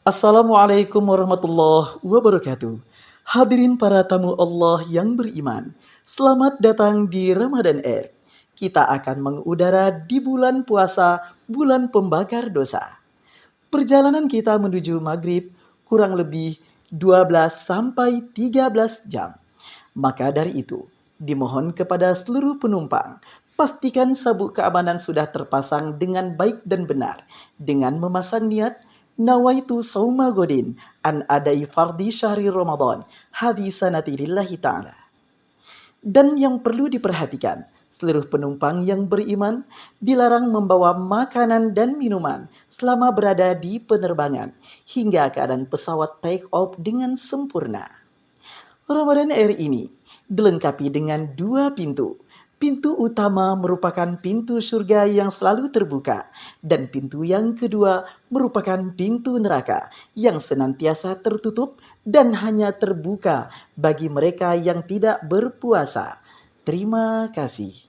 Assalamualaikum warahmatullahi wabarakatuh. Hadirin para tamu Allah yang beriman, selamat datang di Ramadan Air. Kita akan mengudara di bulan puasa, bulan pembakar dosa. Perjalanan kita menuju maghrib kurang lebih 12 sampai 13 jam. Maka dari itu, dimohon kepada seluruh penumpang, pastikan sabuk keamanan sudah terpasang dengan baik dan benar dengan memasang niat Nawaitu sauma godin an adai fardi syahri Ramadan hadisanati lillahi ta'ala. Dan yang perlu diperhatikan, seluruh penumpang yang beriman dilarang membawa makanan dan minuman selama berada di penerbangan hingga keadaan pesawat take off dengan sempurna. Ramadan Air ini dilengkapi dengan dua pintu, Pintu utama merupakan pintu surga yang selalu terbuka, dan pintu yang kedua merupakan pintu neraka yang senantiasa tertutup dan hanya terbuka bagi mereka yang tidak berpuasa. Terima kasih.